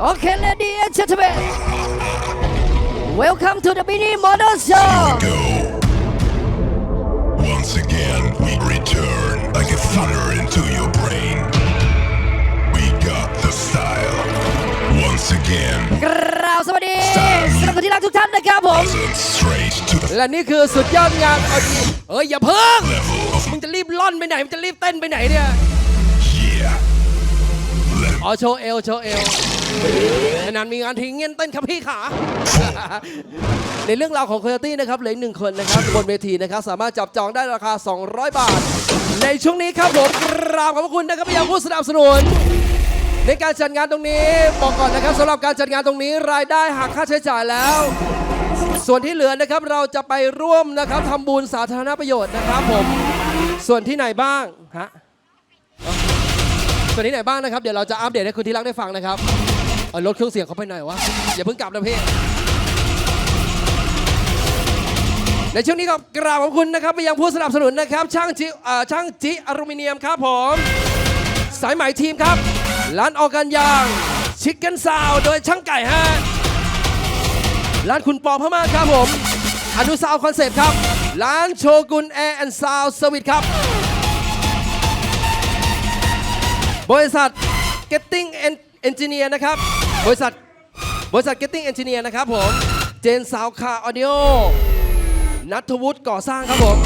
Okay, ladies and gentlemen, welcome to the Mini Model Show. Once again, we return like a thunder into your brain. We got the style. Once again. กราบสวัสดีสำหรับที่รักทุกท่านนะครับผม และนี่คือสุดยอดงานเอ้ยอย่าเพิ่งมึงจะรีบล่อนไปไหนมึงจะรีบเต้นไปไหนเนี่ยอ๋อโชว์เอลโชว์เอล นานมีงานทิ้งเงี้ยเต้นครับพี่ขา ในเรื่องราวของคุยตี้นะครับเหลือหนึ่งคนนะครับบนเวทีนะครับ สามารถจับจองได้ราคา 200 บาท ในช่วงนี้ครับผมกราบขอบพระคุณนะครับพี่ยังผู้สนับสนุน ในการจัดงานตรงนี้บอกก่อนนะครับสำหรับการจัดงานตรงนี้รายได้หักค่าใช้จ่ายแล้ว ส่วนที่เหลือนะครับเราจะไปร่วมนะครับทำบุญสาธารณประโยชน์นะครับผมส่วนที่ไหนบ้างฮะส่วนที่ไหนบ้างนะครับ เดี๋ยวเราจะอัปเดตให้คุณที่รักได้ฟังนะครับ เอารถเครื่องเสียงเขาไปหน่อยวะ อย่าเพิ่งกลับนะพี่ ในช่วงนี้ก็กราบขอบคุณนะครับ ไปยังผู้สนับสนุนนะครับ ช่างจิช่างจิอลูมิเนียมครับผม สายใหม่ทีมครับ ร้านออกันยาง ชิคเก้นซาวโดยช่างไก่ฮะ ร้านคุณปอพม่าครับผม อนุสาวคอนเซปต์ครับ ร้านโชกุนแอร์แอนด์ซาวสวิตครับ บริษัท Getting อนจิเนียร์นะครับ บริษัท บริษัท Getting Engineer นะครับผม เจนสาวคาออดิโอนัทวุฒิก่อสร้างครับผม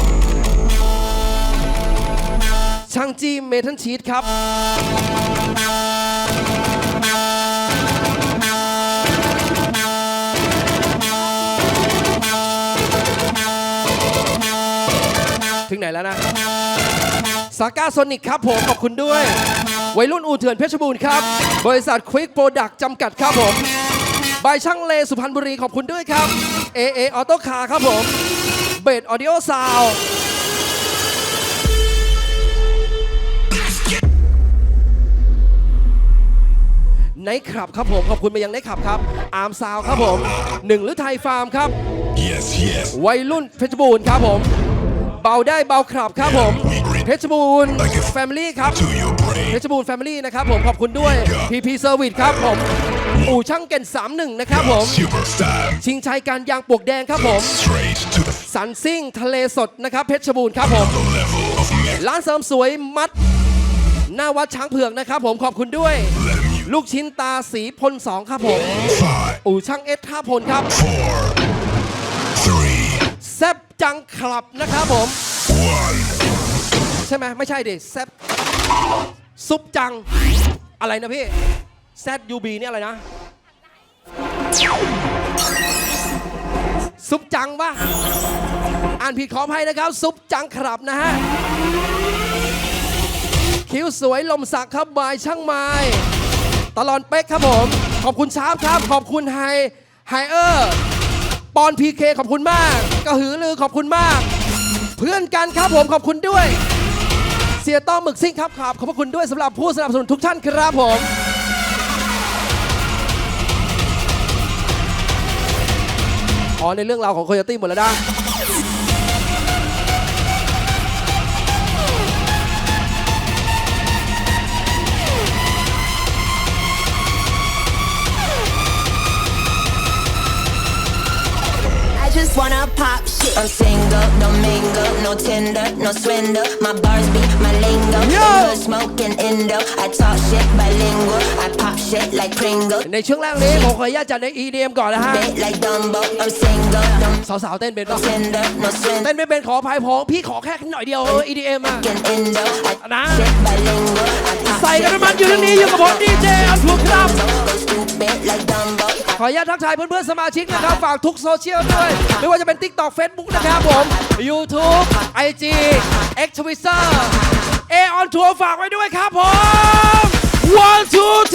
ช่างจีเมทันชีตครับ ถึงไหนแล้วนะ สาก้าโซนิกครับผม ขอบคุณด้วย วัยรุ่นอูเถื่อนเพชรบูรณ์ครับ บริษัทควิกโปรดักต์จำกัดครับผมใบช่างเลสุพรรณบุรีขอบคุณด้วยครับ AA ออโต้คาร์ครับผมเบดออดิโอซาวไนครับครับผมขอบคุณไปยังไนครับครับ อาร์มซาวครับผมหนึ่งหรือไทยฟาร์มครับ yes yes วัยรุ่นเพชรบูรณ์ครับผม เบาได้เบาครับครับผม เพชรบูรณ์แฟมิลี่ครับ เพชรบูรณ์แฟมิลี่นะครับผมขอบคุณด้วย PP Service ครับผมอู่ช่างเก่น31 นะครับผม ชิงชัยการยางปวกแดงครับผมสันซิ่งทะเลสดนะครับเพชรบูรณ์ครับผมร้านเสริมสวยมัด หน้าวัดช้างเผือกนะครับผมขอบคุณด้วย ลูกชิ้นตาสีพลสองครับผม อู่ช่างเอสท่าพลครับแซบจังคลับนะครับผม ใช่ไหมไม่ใช่ดิแซบ ซุปจัง อะไรนะพี่แซดยูบีเนี่ยอะไรนะ ซุปจังปะอ่านผิดขออภัยนะครับ ซุปจังครับนะฮะ คิ้วสวยลมสักครับบายช่างไม้ตลอดเป๊กครับผม ขอบคุณชาร์ปครับ ขอบคุณไฮไฮเออร์ปอนพีเคขอบคุณมาก กระหือลือขอบคุณมาก เพื่อนกันครับผมขอบคุณด้วย เสียต้อมหมึกซิ่งครับขอบขอบคุณด้วยสำหรับผู้สนับสนุนทุกท่านครับผม อ๋อในเรื่องราวของโคโยตี้หมดแล้วนะ just wanna pop shit. I'm single, don't mingle, no Tinder, no swindle. My bars be my lingo. Yo! Good smoking indo. I talk shit bilingual. I pop shit like Pringle. ในช่วงแรกนี้ผมขออนุญาตจัดใน EDM ก่อนนะฮะ Bit like Dumbo. I'm single, don't สาวๆเต้นเป็นป่ะ Tinder, no swindle. เต้นไม่เป็นขออภัยผมพี่ขอแค่หน่อยเดียวเออ EDM อะ Smoking indo. I นะ talk shit bilingual. I pop ใส่ shit กันมันอยู่ตรงนี้อยู่กับผมดีเจอัลทูครับ Go stupid like Dumbo. ขออนุญาตทักทายเพื่อนๆสมาชิกนะครับ ฝากทุกโซเชียลด้วย เไม่ว่าจะเป็น TikTok Facebook นะครับผม YouTube IG X Twitter A on Tour ฝากไว้ด้วยครับผม one two three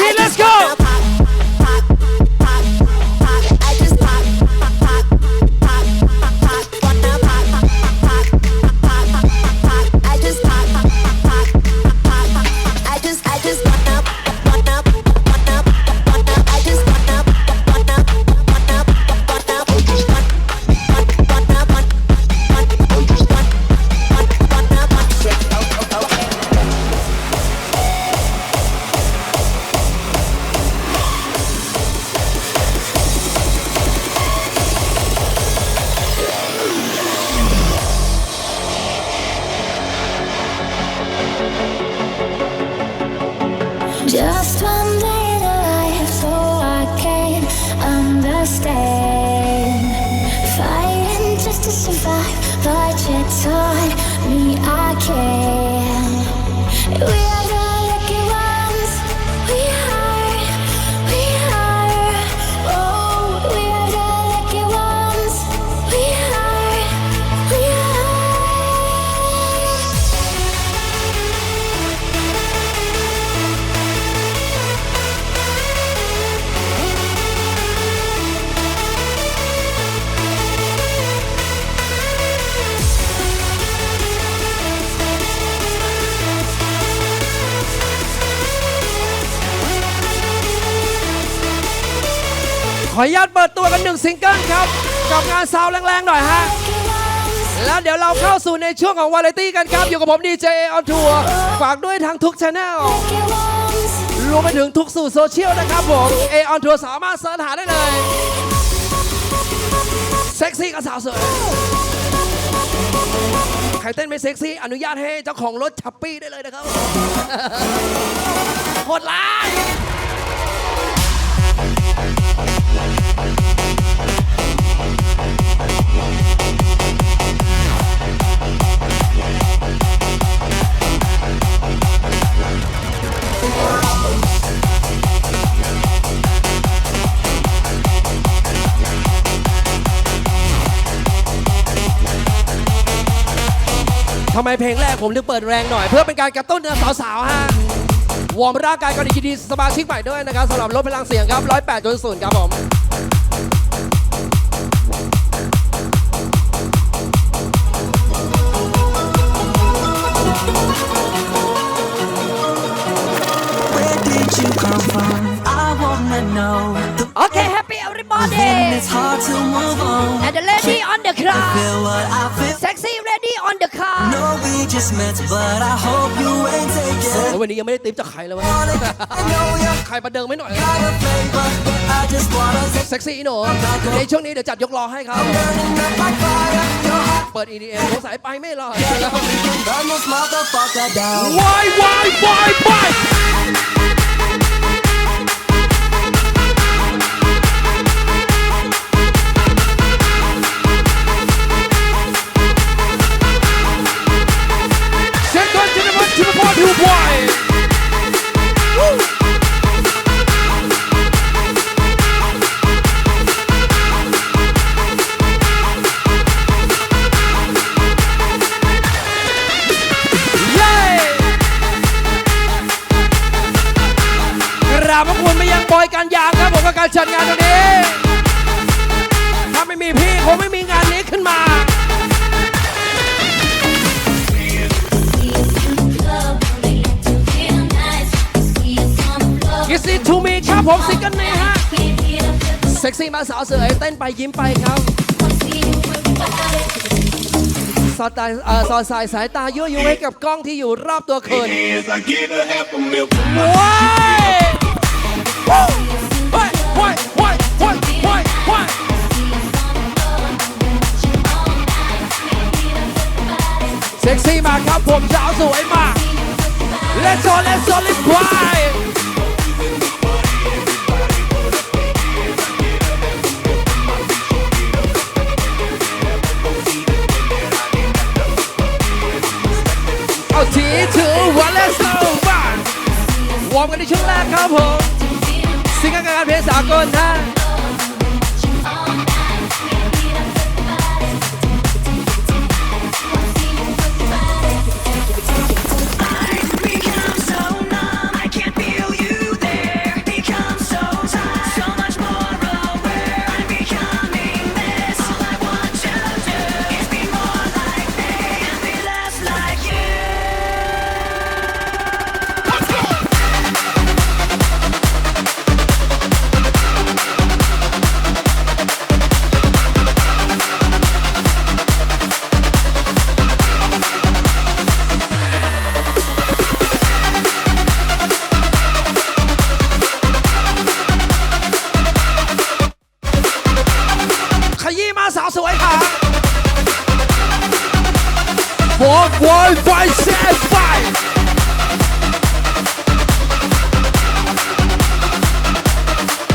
กานซาวแรงๆหน่อยฮะ แล้วเดี๋ยวเราเข้าสู่ในช่วงของวาไรตี้กันครับ อยู่กับผมดีเจออนทัวร์ฝากด้วยทางทุกช anel รวมไปถึงทุกสื่อโซเชียลนะครับผมเอออนทัวร์สามารถเสิร์ชหาได้เลยเซ็กซี่กับสาวสวยใครเต้นไม่เซ็กซี่ อนุญาตให้เจ้าของรถชัปปี้ได้เลยนะครับโหดร้ายำไมเพลงแรกผมถึงเปิดแรงหน่อย เพื่อเป็นการกระตุ้นสาวๆฮะวอร์มร่างกายกันอีกทีสมาชิกใหม่ด้วยนะครับสำหรับลดพลังเสียงครับ108จนศูนย์ครับผม Where did you come from? I wanna know. The โอเค Happy feeling everybody it's hard to move on. and the lady on the car Feel what I feel. sexy lady on the car No, we just met, but I hope you ain't แล้ว taking. วันนี้ยังไม่ได้ติ๊บจากใครเลยวะ I know you ใครประเดิมไม่หน่อย got a flavor, but I just wanna say เซ็กซี่หนูในช่วงนี้เดี๋ยวจัดยกล้อให้ครับ burning up like fire. Your heart เปิด EDM สงสัยไปไม่รอด can burn this motherfucker อยการยางครับผมกับการจัดงานตรงนี้ ถ้าไม่มีพี่คงไม่มีงานนี้ขึ้นมากิสซี่ทูมีครับผมซิงเกิลนี้ฮะ เซ็กซี่มาสาวสวยเต้นไปยิ้มไปครับสอดตาเอ่อสอดสายสายตายั่วยุให้กับกล้องที่อยู่รอบตัวคุณ As I get a half a milk. ว้าย เซ็กซี่มากครับผมสาวสวยมาก Let's go Let's go Let's fly เอาทีถือวัน Let's go บ้าวอร์มกันในช่วงแรกครับผม 别傻棍蛋。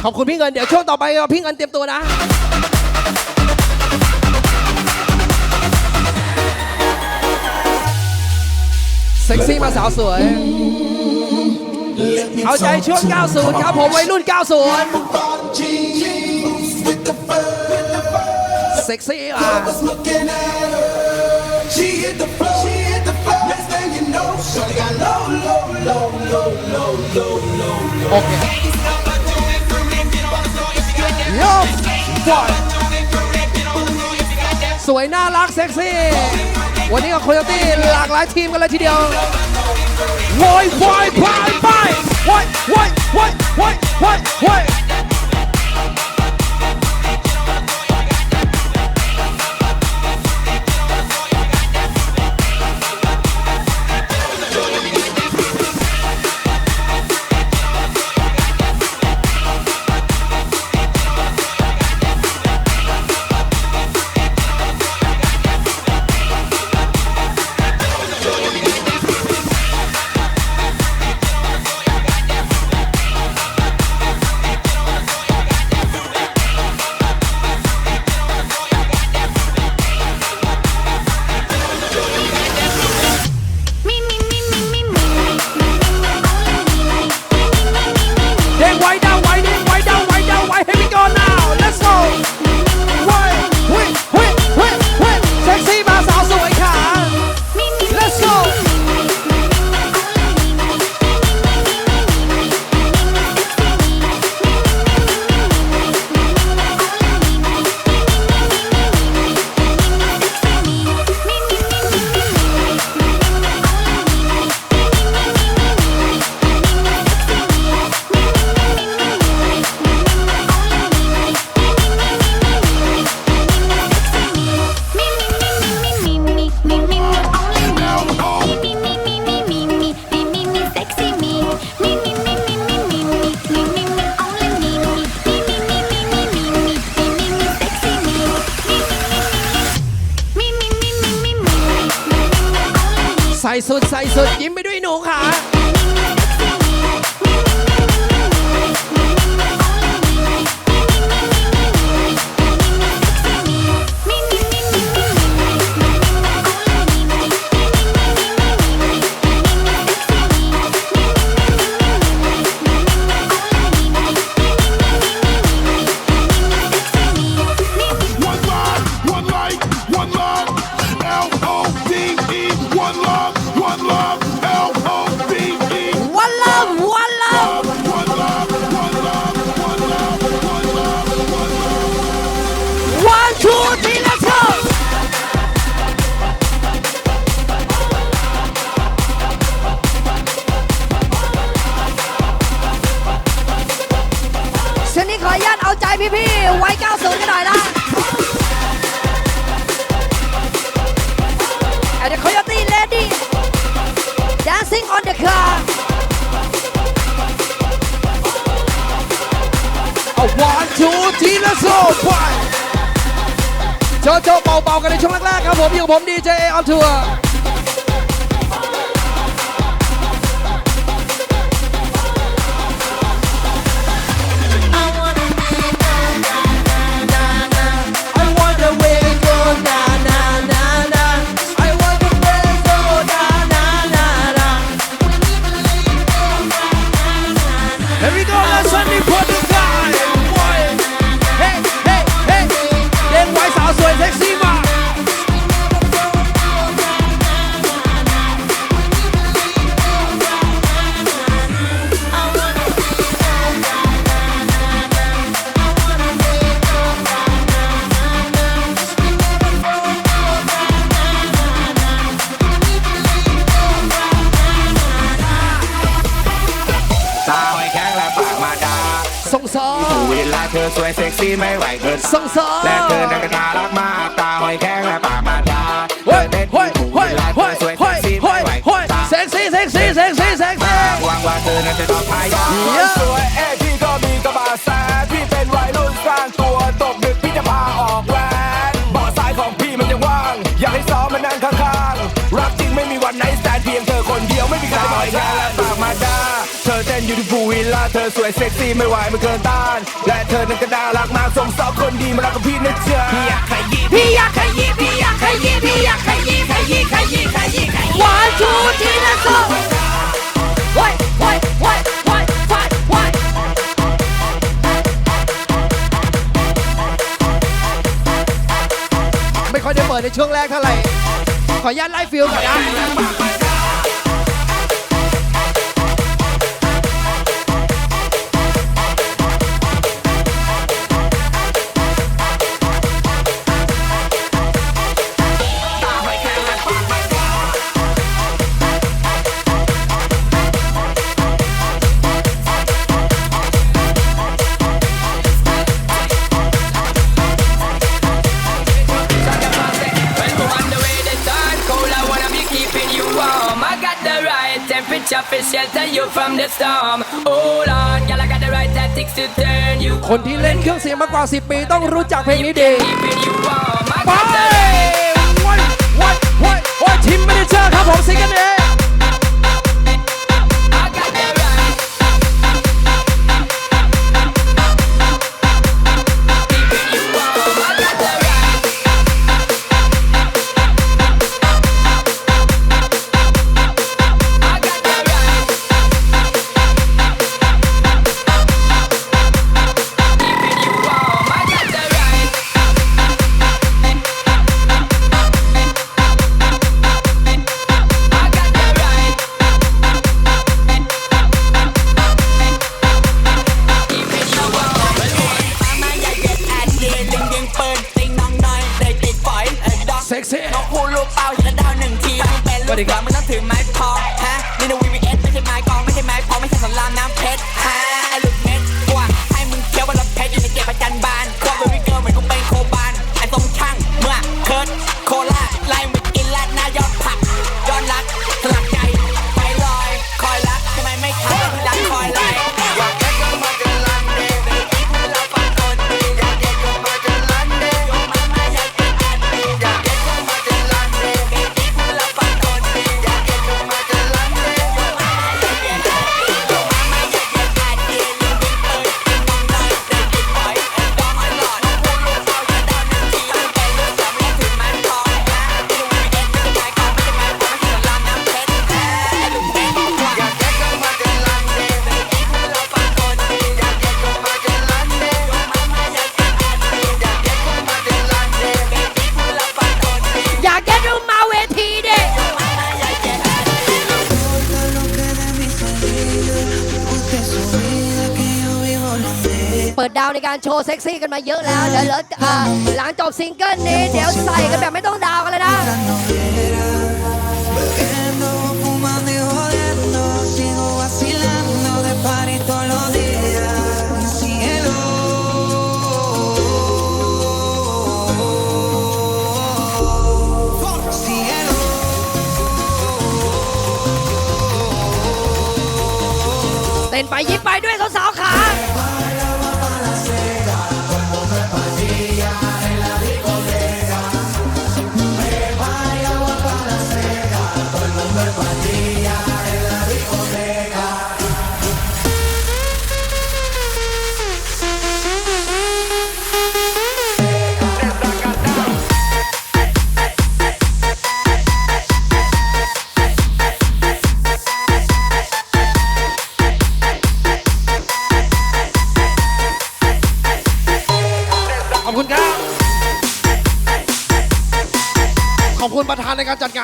ขอบคุณพี่เงิน เดี๋ยวช่วงต่อไปพี่เงินเตรียมตัวนะ เซ็กซี่มาสาวสวย เอาใจช่วง 90 ครับผมวัยรุ่น 90 เซ็กซี่อะโอเค สวยน่ารักเซ็กซี่ วันนี้กับโคโยตี้หลากหลายทีมกันเลยทีเดียวโวยโวยไปไปโวยโวยโวยโวยโวยโวย ส่สุดใส่สุดยิ้มไปด้วยหนูค่ะ ไปโจโจเบาๆกันในช่วงแรกๆครับผมอยู่กับผมดีเจออนทัวร์ ซ็กซี่ไม่ไหวเกินส่งสอและเธอนั้นก็น่ารักมากตาหอยแข็งและปากมาดาเธเฮ้อยเต้นเฮ้ยถูกเวเฮ้ยลาเธเฮ้อยสวยเซ็เฮ้กยซี่เฮ้ไม่ยไหวเฮ้ยตาเซ็กซี่เซ็กซี่เซ็กซี่เซ็กซี่หวังว่าเธอนั้นจะต้องพยายามเยอะสวยเอ้พี่ก็มีกระบะแสนพี่เป็นวัยรุ่นสร้างตัวตกดึกพี่จะพาออกแหวนเบาะซ้ายของพี่มันยังว่าง อยากให้ซ้อมมานั่งข้างๆรักจริงไม่มีวันไหนแสนเพียงเธอคนเดียวไม่มีใครหน่อยแค่และปากมา เธอเต้น beautiful วิลล่าเธอสวยเซ็กซี่ไม่ไหวไม่เกินต้าน และเธอนั้นก็น่ารักมากสมสาวคนดีมารักกับพี่นะเจ๊ะพี่อยากขยี้พี่อยากขยี้พี่อยากขยี้พี่อยากขยี้ขยี้ขยี้ขยี้ขยี้ One two three let's go ว้ายว้ายว้ายว้ายว้ายว้ไม่ค่อยได้เปิดในช่วงแรกเท่าไหร่ขออนุญาตไล่ฟิลก่อนนะ temperature for shelter you from the storm. Hold on, girl, I got the right tactics to turn you คนที่เล่นเครื่องเสียงมากกว่า 10 ปีต้องรู้จักเพลงนี้ดี keeping you warm. I ไป got the right วันวันวันวันทีมไม่ได้เจอครับผมซิงเกิลนี้ I ดดาวในการโชว์เซ็กซี่กันมาเยอะแล้วเดี๋ยวเหลืออ่าหลังจบซิงเกิลนี้ เดี๋ยวใส่กันแบบไม่ต้องดาวกันเลยนะ Bebiendo, fumando y jodiendo, sigo vacilando de party todos los días. Mi cielo. Cielo. เต้นไปยิ้มไปด้วยสาวๆขา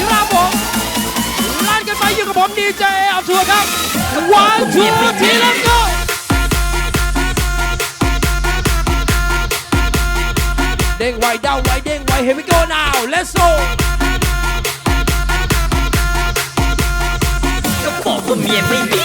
ศิลาผม ลั่นกันไปอยู่กับผมดีเจเอาทัวร์ครับวันทัวร์ทีแล้วก็เด้งไวเด้าไวเด้งไว here we go now let's go ก็บอกว่าเมียไม่มี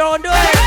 everyone do it.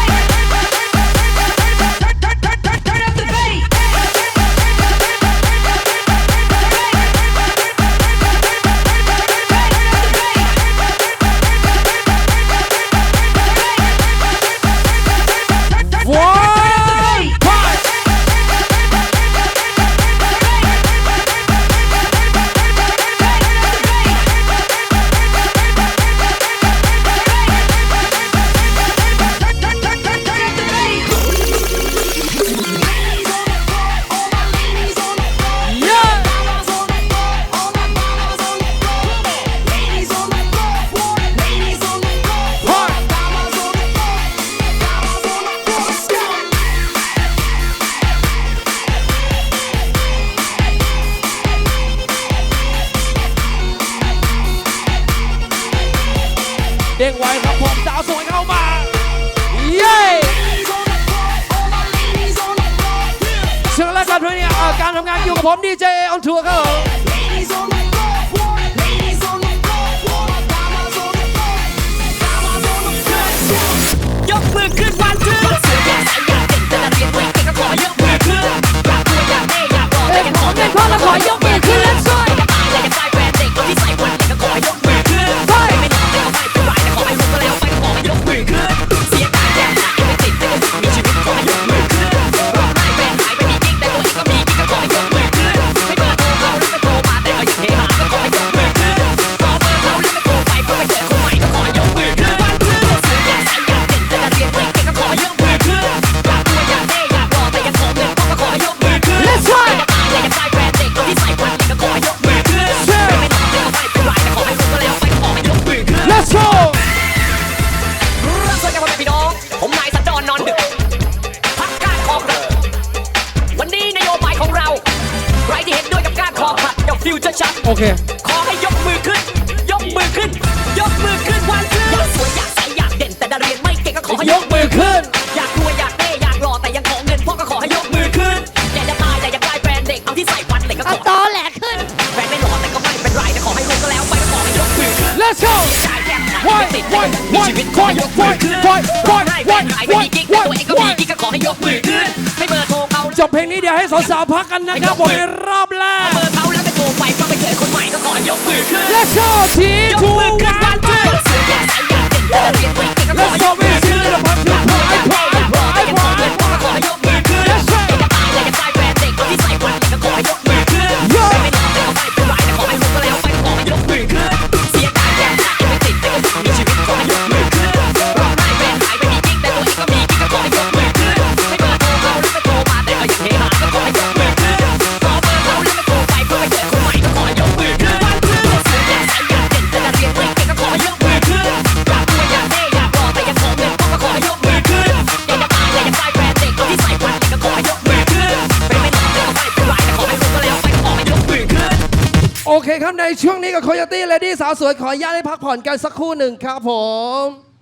พักกันนะครับในรอบแรกเบอร์เขาแล้วไปโทรไปก็ไปเจอคนใหม่ก็ขอยกมือขึ้นและโชว์ทีมทูกัน ในช่วงนี้กับโคโยตี้เลดี้สาวสวยขออนุญาตให้พักผ่อนกันสักครู่หนึ่งครับผม